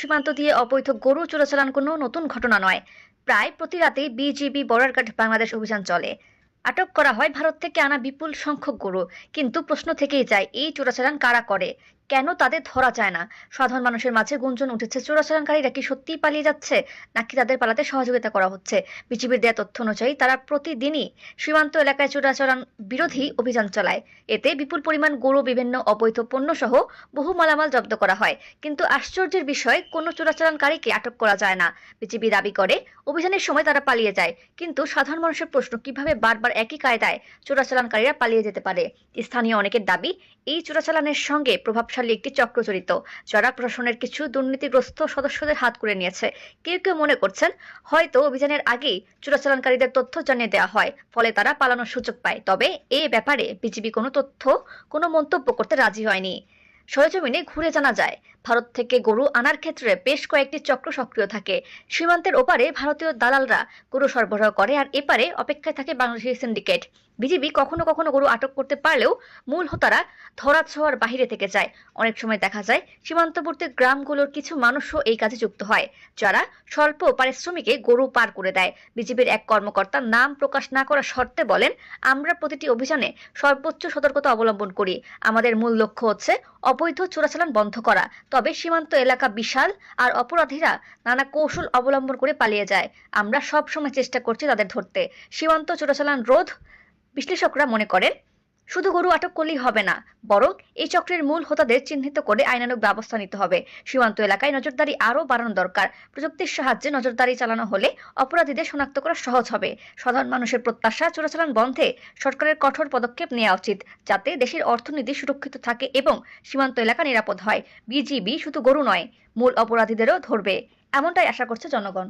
সীমান্ত দিয়ে অবৈধ গরু চোরাচালান কোনো নতুন ঘটনা নয়। প্রায় প্রতি রাতেই বিজিবি বর্ডার গার্ড বাংলাদেশ অভিযান চলে। আটক করা হয় ভারত থেকে আনা বিপুল সংখ্যক গরু। কিন্তু প্রশ্ন থেকেই যায়, এই চোরাচালান কারা করে? কেন তাদের ধরা যায় না? সাধারণ মানুষের মাঝে গুঞ্জন উঠেছে, চোরাচালানকারীরা কি সত্যিই পালিয়ে যাচ্ছে? নাকি তাদের পালাতে সহযোগিতা করা হচ্ছে? বিজিবির দেয়া তথ্য অনুযায়ী তারা প্রতিদিনই সীমান্ত এলাকায় চোরাচালান বিরোধী অভিযান চালায়। এতে বিপুল পরিমাণ গরু, বিভিন্ন অবৈধ পণ্য সহ বহু মালামাল জব্দ করা হয়। কিন্তু আশ্চর্যের বিষয়, কোনো চোরাচালানকারীকে আটক করা যায় না। বিজিবি দাবি করে, অভিযানের সময় তারা পালিয়ে যায়। কিন্তু সাধারণ মানুষের প্রশ্ন, কীভাবে বারবার একই কায়দায় চোরাচালানকারীরা পালিয়ে যেতে পারে? স্থানীয় অনেকের দাবি, এই চোরাচালানের সঙ্গে প্রভাবশালী একটি চক্র জড়িত, যারা প্রশাসনের কিছু দুর্নীতিগ্রস্ত সদস্যদের হাত করে নিয়েছে। কেউ কেউ মনে করছেন, হয়তো অভিযানের আগেই চোরাচালানকারীদের তথ্য জানিয়ে দেওয়া হয়, ফলে তারা পালানোর সুযোগ পায়। তবে এ ব্যাপারে বিজিবি কোনো তথ্য, কোনো মন্তব্য করতে রাজি হয়নি। সরেজমিনে ঘুরে জানা যায়, ভারত থেকে গরু আনার ক্ষেত্রে বেশ কয়েকটি চক্র সক্রিয় থাকে। সীমান্তের ওপারে ভারতীয় দালালরা গরু সরবরাহ করে আর এপারে অপেক্ষায় থাকে বাংলাদেশি সিন্ডিকেট। বিজিবি কখনো কখনো গরু আটক করতে পারলেও মূল হোতারা ধরা ছোঁয়ার বাহিরে থেকে যায়। অনেক সময় দেখা যায়, সীমান্তবর্তী গ্রামগুলোর কিছু মানুষও এই কাজে যুক্ত হয়, যারা স্বল্প পারিশ্রমিকে গরু পার করে দেয়। বিজিবির এক কর্মকর্তা নাম প্রকাশ না করার শর্তে বলেন, আমরা প্রতিটি অভিযানে সর্বোচ্চ সতর্কতা অবলম্বন করি। আমাদের মূল লক্ষ্য হচ্ছে অবৈধ চোরাচালান বন্ধ করা। তবে সীমান্ত এলাকা বিশাল আর অপরাধীরা নানা কৌশল অবলম্বন করে পালিয়ে যায়। আমরা সব সময় চেষ্টা করছি তাদের ধরতে। সীমান্ত চোরাচালান রোধ বিশ্লেষকরা মনে করেন শুধু গরু আটক করলেই হবে না, বরং এই চক্রের মূল হোতাদের চিহ্নিত করে আইনানুক ব্যবস্থা নিতে হবে। সীমান্ত এলাকায় নজরদারি আরও বাড়ানো দরকার। প্রযুক্তির সাহায্যে নজরদারি চালানো হলে অপরাধীদের শনাক্ত করা সহজ হবে। সাধারণ মানুষের প্রত্যাশা চোরাচালান বন্ধে সরকারের কঠোর পদক্ষেপ নেওয়া উচিত, যাতে দেশের অর্থনীতি সুরক্ষিত থাকে এবং সীমান্ত এলাকা নিরাপদ হয়। বিজিবি শুধু গরু নয়, মূল অপরাধীদেরও ধরবে। এমনটাই আশা করছে জনগণ।